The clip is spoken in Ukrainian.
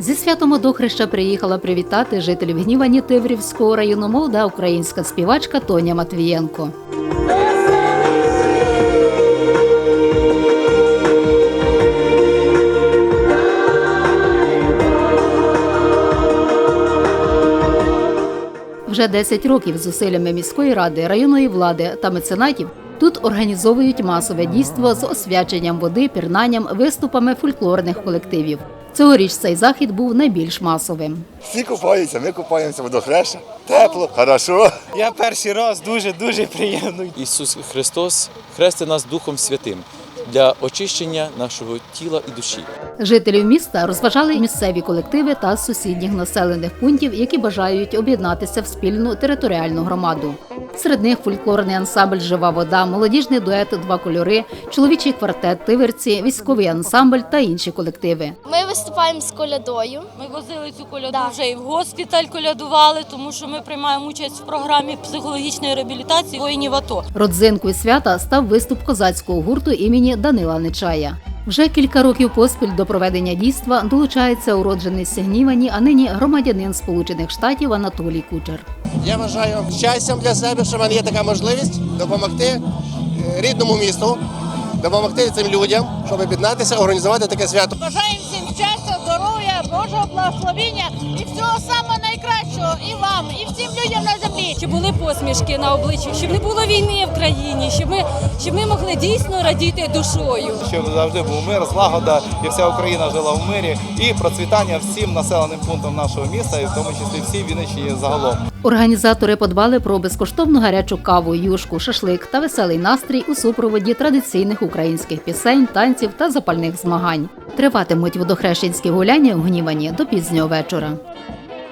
Зі святом Одохреща приїхала привітати жителів Гнівані Тиврівського району молода українська співачка Тоня Матвієнко. Вже 10 років зусиллями міської ради, районної влади та меценатів тут організовують масове дійство з освяченням води, пірнанням, виступами фольклорних колективів. Цьогоріч цей захід був найбільш масовим. Всі купаються, ми купаємося водохреща. Тепло, хорошо. Я перший раз дуже дуже приємно. Ісус Христос хрестить нас Духом Святим для очищення нашого тіла і душі. Жителів міста розважали місцеві колективи та сусідніх населених пунктів, які бажають об'єднатися в спільну територіальну громаду. Серед них фольклорний ансамбль Жива вода, молодіжний дует Два кольори, чоловічий квартет Тиверці, військовий ансамбль та інші колективи. Ми виступаємо з колядою. Ми возили цю коляду Да. вже і в госпіталь колядували, тому що ми приймаємо участь в програмі психологічної реабілітації воїнів АТО. Родзинкою свята став виступ козацького гурту імені Данила Нечая. Вже кілька років поспіль до проведення дійства долучається уроджений Сигнівані, а нині громадянин Сполучених Штатів Анатолій Кучер. Я вважаю щастям для себе, що в мене є така можливість допомогти е, рідному місту, допомогти цим людям, щоб об'єднатися, організувати таке свято. Бажаємо всім щастя, здоров'я, Божого благословіння і всього Щоб були посмішки на обличчі, щоб не було війни в країні, щоб ми, щоб ми могли дійсно радіти душою. Щоб завжди був мир, злагода і вся Україна жила в мирі і процвітання всім населеним пунктам нашого міста, і в тому числі всій Вінниччині загалом. Організатори подбали про безкоштовну гарячу каву, юшку, шашлик та веселий настрій у супроводі традиційних українських пісень, танців та запальних змагань. Триватимуть водохрещенські гуляння у Гнівані до пізнього вечора.